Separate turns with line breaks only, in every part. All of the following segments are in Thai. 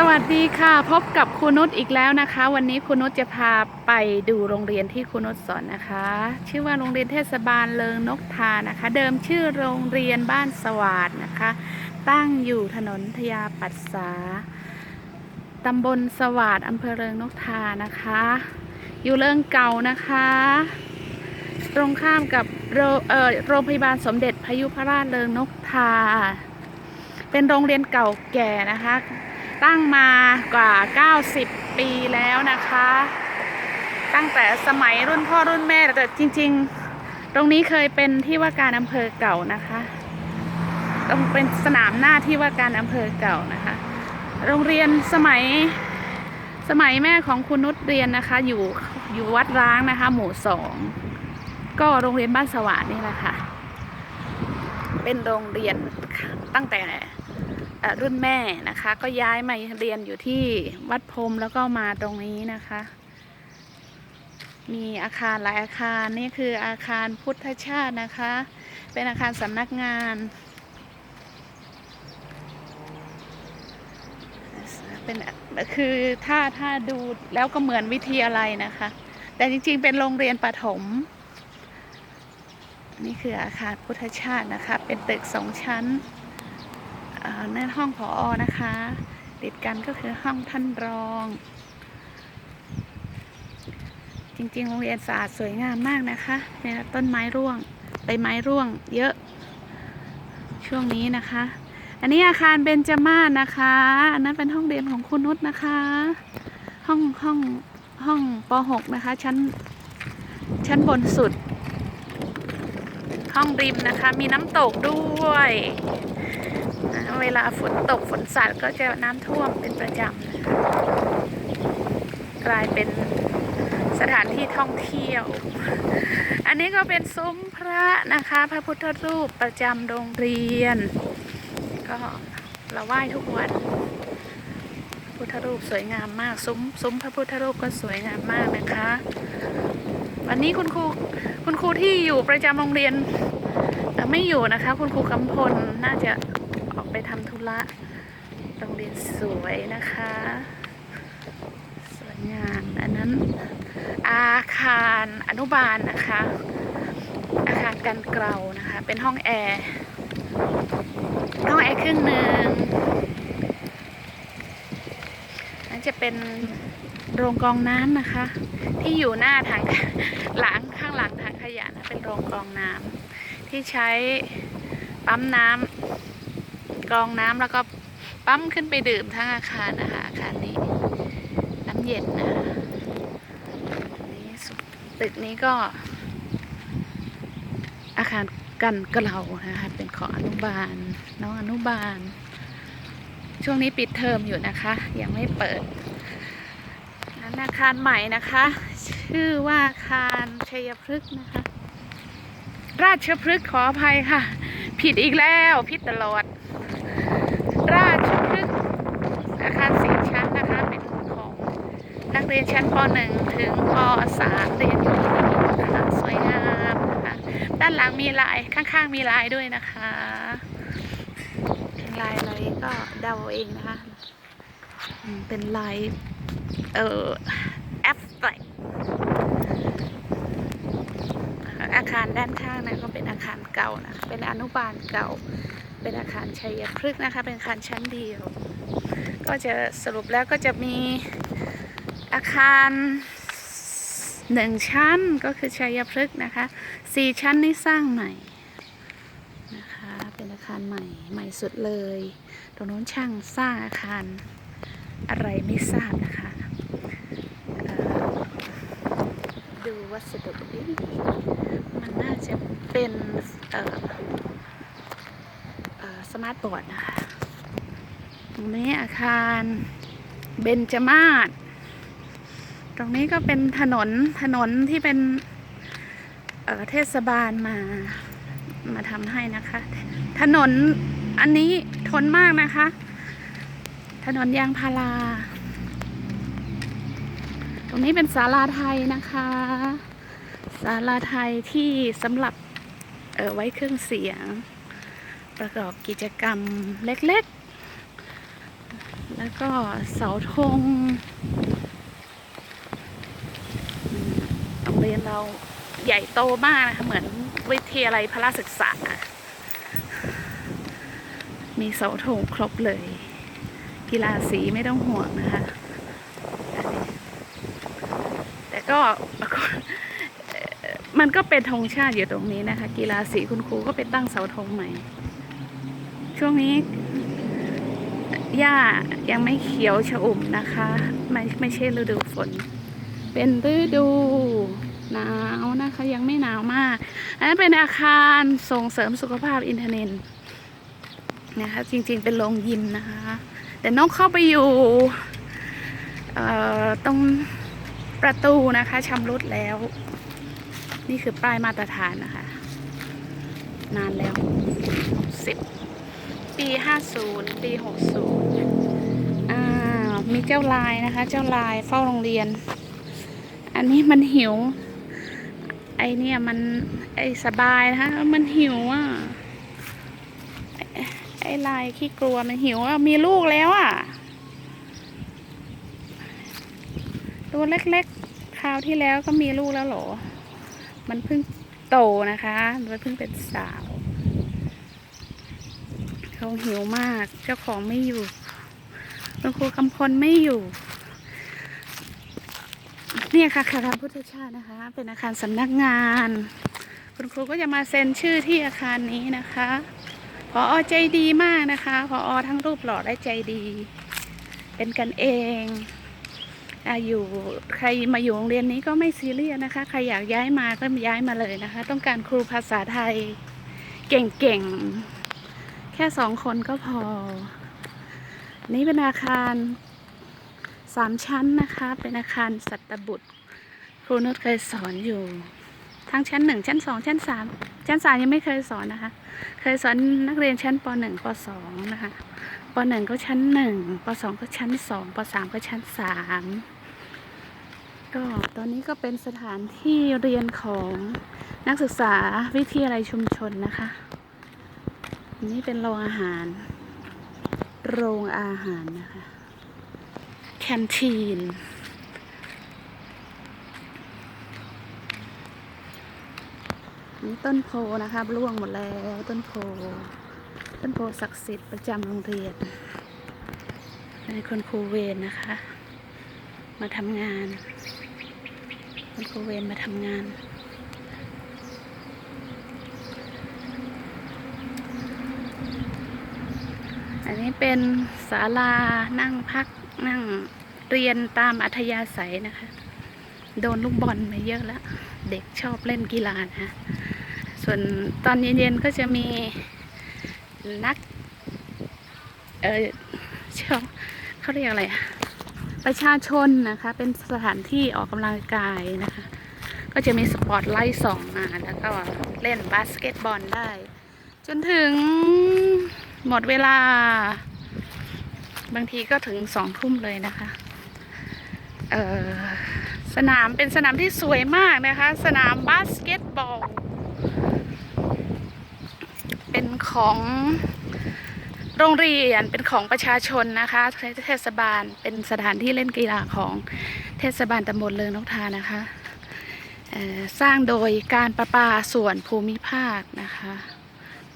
สวัสดีค่ะ พบกับครูนุชอีกแล้วนะคะ วันนี้ครูนุชจะพาไปดูโรงเรียนที่ครูนุชสอนนะคะ ชื่อว่าโรงเรียนเทศบาลเลิงนกทานะคะ เดิมชื่อโรงเรียนบ้านสวาดนะคะ ตั้งอยู่ถนนทยาปัสสาตำบลสวาดอำเภอเริงนกทานะคะ อยู่เริงเก่านะคะ ตรงข้ามกับโรเอ่อโรงพยาบาลสมเด็จพยุพราชเริงนกทา เป็นโรงเรียนเก่าแก่นะคะ ตั้งมากว่า 90 ปีแล้วนะคะ ตั้งแต่สมัยรุ่นพ่อรุ่นแม่แต่จริง ๆ ตรงนี้เคยเป็นที่ว่าการอำเภอเก่านะคะตรงเป็นสนามหน้าที่ว่าการอำเภอเก่านะคะ โรงเรียนสมัยสมัยแม่ของคุณนุชเรียนนะคะ อยู่อยู่วัดร้างนะคะ หมู่สองก็โรงเรียนบ้านสว่างนี่แหละค่ะ เป็นโรงเรียนตั้งแต่ รุ่นแม่นะคะ ก็ย้ายมาเรียนอยู่ที่วัดพรมแล้วก็มาตรงนี้นะคะ มีอาคารหลายอาคารนี่คืออาคารพุทธชาตินะคะ เป็นอาคารสำนักงานเป็นคือถ้าถ้าดูแล้วก็เหมือนวิทยาลัยนะคะ แต่จริงๆเป็นโรงเรียนประถม นี่คืออาคารพุทธชาตินะคะ เป็นตึกสองชั้น อ่านั่นห้องผออนะคะ ติดกันก็คือห้องท่านรอง จริงๆ โรงเรียนสะอาดสวยงามมากนะคะเนี่ยต้นไม้ร่วงใบไม้ร่วงเยอะ ช่วงนี้นะคะ อันนี้อาคารเบญจมาศนะคะ อันนั้นเป็นห้องเรียนของคุณนุชนะคะ ห้องห้องห้องป .6 นะคะ ชั้นชั้นบนสุด ห้องริมนะคะ มีน้ำตกด้วย เวลาฝนตกฝนสาดก็จะน้ำท่วมเป็นประจำกลายเป็นสถานที่ท่องเที่ยว อันนี้ก็เป็นซุ้มพระนะคะ พระพุทธรูปประจำโรงเรียน ก็เราไหว้ทุกวันพระพุทธรูปสวยงามมากซุ้มซุ้มพระพุทธรูปก็สวยงามมากนะคะ วันนี้คุณครูคุณครูที่อยู่ประจำโรงเรียนไม่อยู่นะคะ คุณครูกำพลน่าจะ ไปทำธุระโรงเรียนสวยนะคะ สวยงามอันนั้นอาคารอนุบาลนะคะ อาคารกันเกลานะคะ เป็นห้องแอร์ห้องแอร์ครึ่งหนึ่งนั่นจะเป็นโรงกรองน้ำนะคะ ที่อยู่หน้าทางหลังข้างหลังทางขยะนะเป็นโรงกรองน้ำที่ใช้ปั๊มน้ำ กรองน้ำแล้วก็ปั๊มขึ้นไปดื่มทั้งอาคารนะคะอาคารนี้ น้ำเย็นนะคะนนี้สุดตึกนี้ก็ อาคารกันกระเกลานะคะเป็นของอนุบาลน้องอนุบาล ช่วงนี้ปิดเทอมอยู่นะคะ ยังไม่เปิดนั้นอาคารใหม่นะคะ ชื่อว่าอาคารชัยพฤกษ์นะคะ ราชพฤกษ์ขออภัยค่ะ ผิดอีกแล้ว ผิดตลอด ราชพฤกษ์อาคารสี่ชั้นนะคะ เป็นของ นักเรียนชั้นป .1 ถึงป .3 เรียนอยู่ที่นี่นะคะสวยงามนะคะด้านหลังมีลายข้างๆมีลายด้วยนะคะลายอะไรก็เดาเองนะคะเป็นลายเอ่อแอฟแตรอาคารด้านข้างนะก็เป็นอาคารเก่านะเป็นอนุบาลเก่า เป็นอาคารชัยพฤกษ์นะคะ เป็นอาคารชั้นเดียว ก็จะสรุปแล้วก็จะมี อาคารหนึ่งชั้นก็คือชัยพฤกษ์นะคะสี่ชั้นนี่สร้างใหม่นะคะเป็นอาคารใหม่ใหม่สุดเลย ตรงโน้นช่างสร้างอาคารอะไรไม่ทราบนะคะดูวัสดุดิมันน่าจะเป็นสมาร์ทบอร์ดนะคะตรงนี้อาคารเบญจมาศ ตรงนี้ก็เป็นถนนถนนที่เป็นเเทศบาลมามาทำให้นะคะ ถนนอันนี้ทนมากนะคะ ถนนยางพารา ตรงนี้เป็นศาลาไทยนะคะศาลาไทยที่สำหรับเออไว้เครื่องเสียง ประกอบกิจกรรมเล็กๆ แล้วก็เสาธงอืมโรง เราใหญ่โตมากนะคะเหมือนวิทยาลัยพระศึกษา มีเสาธงครบเลย กีฬาสีไม่ต้องห่วงนะคะ แต่ก็มันก็เป็นธงชาติอยู่ตรงนี้นะคะ กีฬาสีคุณครูก็ไปตั้งเสาธงใหม่ ช่วงนี้หญ้ายังไม่เขียวชอุ่มนะคะ ไม่ไม่ใช่ฤดูฝน เป็นฤดู หนาวนะคะยังไม่หนาวมาก อันนั้นเป็นอาคารส่งเสริมสุขภาพอินเทอร์เน็ตนะคะจริงๆเป็นโรงยิมนะคะแต่นกเข้าไปอยู่ตรงประตูนะคะชำรุดแล้ว นี่คือป้ายมาตรฐานนะคะ นานแล้วสิบปี50ปี60อ่ามีเจ้าลายนะคะ เจ้าลายเฝ้าโรงเรียน อันนี้มันหิว ไอเนี่ยมันไอสบายนะคะมันหิวอะไอไลายขี้กลัวมันหิวอะมีลูกแล้วอะตัวเล็กๆคราวที่แล้วก็มีลูกแล้วเหรอ มันเพิ่งโตนะคะ มันเพิ่งเป็นสาวเขาหิวมาก เจ้าของไม่อยู่คุณครูคำพลไม่อยู่ นี่ค่ะอาคารพุทธชาตินะคะ เป็นอาคารสำนักงาน คุณครูก็จะมาเซ็นชื่อที่อาคารนี้นะคะพออใจดีมากนะคะพออทั้งรูปหล่อและใจดี เป็นกันเองออยู่ใครมาอยู่โรงเรียนนี้ก็ไม่ซีเรียสนะคะ ใครอยากย้ายมาก็ย้ายมาเลยนะคะ ต้องการครูภาษาไทยเก่งๆ แค่สองคนก็พอ นี่เป็นอาคาร สามชั้นนะคะ เป็นอาคารสัตบุตร ครูนุชเคยสอนอยู่ ทั้งชั้นหนึ่งชั้นสองชั้นสามชั้นสามยังไม่เคยสอนนะคะ เคยสอนนักเรียนชั้นปหนึ่งปสองนะคะปหนึ่งก็ชั้นหนึ่งปสองก็ชั้นสองปสามก็ชั้นสามก็ตอนนี้ก็เป็นสถานที่เรียนของนักศึกษาวิทยาลัยชุมชนนะคะนี่เป็นโรงอาหาร โรงอาหารนะคะ แคนทีน นี่ต้นโพนะคะร่วงหมดแล้วต้นโพ ต้นโพศักดิ์สิทธิ์ประจำโรงเรียนในคนครูเวรนะคะ มาทำงาน คนครูเวรมาทำงานอันนี้เป็นศาลานั่งพัก นั่งเรียนตามอัธยาศัยนะคะ โดนลูกบอลมาเยอะแล้ว เด็กชอบเล่นกีฬานะส่วนตอนเย็นๆก็จะมีนัก เออชอบเขาเรียกอะไรประชาชนนะคะ เป็นสถานที่ออกกำลังกายนะคะ ก็จะมีสปอตไลท์ส่องมาแล้วก็เล่นบาสเกตบอลได้ จนถึงหมดเวลา บางทีก็ถึงสองทุ่มเลยนะคะเออสนามเป็นสนามที่สวยมากนะคะ สนามบาสเกตบอล เป็นของโรงเรียนเป็นของประชาชนนะคะเทศบาลเป็นสถานที่เล่นกีฬาของเทศบาลตำบลเลิงนกทานะคะสร้างโดยการประปาส่วนภูมิภาคนะคะ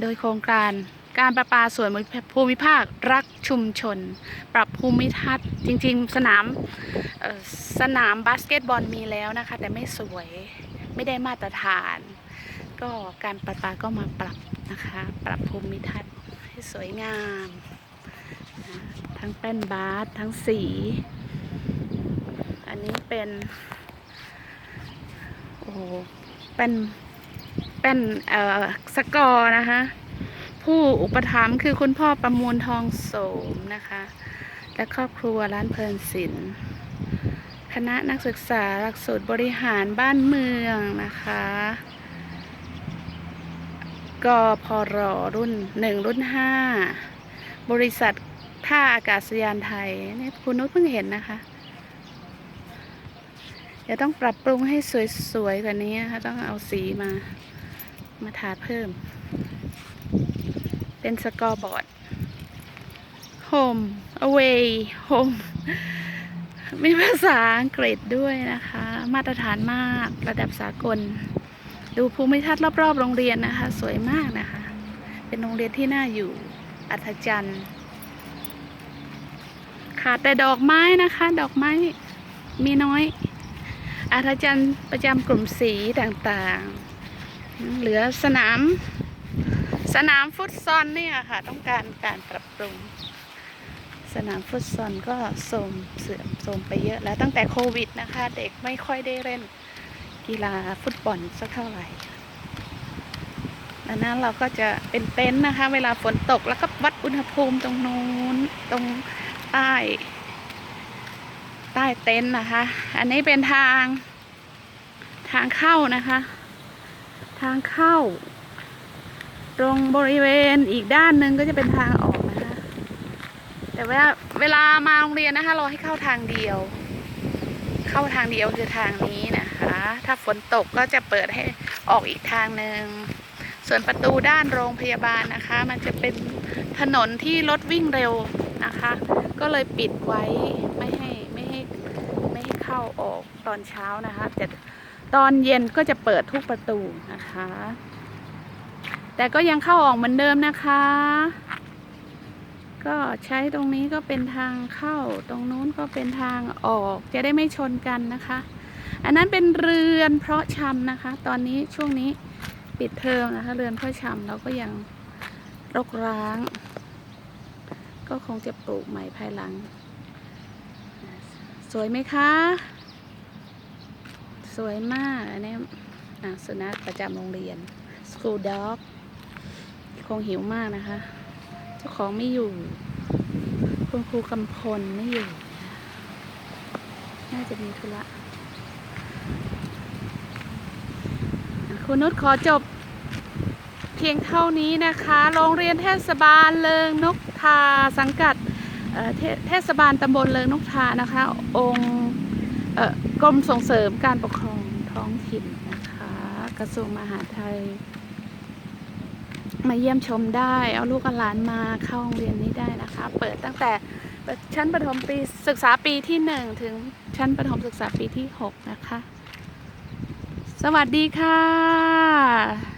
โดยโครงการ การประปาส่วนภูมิภาครักชุมชน ปรับภูมิทัศน์จริงๆ สนามสนามบาสเกตบอลมีแล้วนะคะ แต่ไม่สวยไม่ได้มาตรฐาน ก็การประปาก็มาปรับนะคะ ปรับภูมิทัศน์ให้สวยงาม ทั้งแป้นบาสทั้งสี อันนี้เป็น โอ้เป็นเป็นเอ่อสกอร์นะคะ ผู้อุปถัมภ์คือคุณพ่อประมวลทองโสมนะคะ และครอบครัวร้านเพลินศิลป์คณะนักศึกษาหลักสูตรบริหารบ้านเมืองนะคะก็พอรอรุ่นหนึ่งรุ่นห้าบริษัทท่าอากาศยานไทยนี่คุณนุชเพิ่งเห็นนะคะ เดี๋ยวต้องปรับปรุงให้สวยๆกว่านี้นะคะ ต้องเอาสีมา มาทาเพิ่ม เป็นสกอร์บอร์ด home away home มีภาษาอังกฤษด้วยนะคะ มาตรฐานมากระดับสากล ดูภูมิทัศน์รอบๆ โรงเรียนนะคะ สวยมากนะคะ เป็นโรงเรียนที่น่าอยู่ อัศจรรย์ขาดแต่ดอกไม้นะคะ ดอกไม้มีน้อย อัศจรรย์ประจำกลุ่มสีต่างๆ เหลือสนาม สนามฟุตซอลเนี่ยค่ะ ต้องการการปรับปรุง สนามฟุตซอลก็โทรมเสื่อมโทรมไปเยอะแล้วตั้งแต่โควิดนะคะ เด็กไม่ค่อยได้เล่นกีฬาฟุตบอลสักเท่าไหร่ดังนั้นเราก็จะเป็นเต็นท์นะคะ เวลาฝนตกแล้วก็วัดอุณหภูมิตรงนู้นตรงใต้ใต้เต็นท์นะคะ อันนี้เป็นทางทางเข้านะคะ ทางเข้า ตรงบริเวณอีกด้านหนึ่งก็จะเป็นทางออกนะคะ แต่เวลาเวลามาโรงเรียนนะคะ เราให้เข้าทางเดียว เข้าทางเดียวคือทางนี้นะคะ ถ้าฝนตกก็จะเปิดให้ออกอีกทางหนึ่งส่วนประตูด้านโรงพยาบาลนะคะ มันจะเป็นถนนที่รถวิ่งเร็วนะคะ ก็เลยปิดไว้ไม่ให้ไม่ให้ไม่ให้เข้าออกตอนเช้านะคะแต่ตอนเย็นก็จะเปิดทุกประตูนะคะ แต่ก็ยังเข้าออกเหมือนเดิมนะคะ ก็ใช้ตรงนี้ก็เป็นทางเข้า ตรงนู้นก็เป็นทางออก จะได้ไม่ชนกันนะคะ อันนั้นเป็นเรือนเพาะชำนะคะ ตอนนี้ช่วงนี้ปิดเทอมนะคะ เรือนเพาะชำเราก็ยังรกร้าง ก็คงจะปลูกใหม่ภายหลัง สวยไหมคะ สวยมาก อันนี้อะสุนัขประจำโรงเรียน school dog คงหิวมากนะคะ เจ้าของไม่อยู่ คุณครูกำพลไม่อยู่ น่าจะมีธุระคุณนุชขอจบเพียงเท่านี้นะคะ โรงเรียนเทศบาลเลิงนกทาสังกัดเเทเทศบาลตำบลเลิงนกทานะคะ องค์กรมส่งเสริมการปกครองท้องถิ่นนะคะ กระทรวงมหาดไทย มาเยี่ยมชมได้ เอาลูกหลานมาเข้าโรงเรียนนี้ได้นะคะ เปิดตั้งแต่ชั้นประถมปีศึกษาปีที่หนึ่งถึงชั้นประถมศึกษาปีที่หกนะคะ สวัสดีค่ะ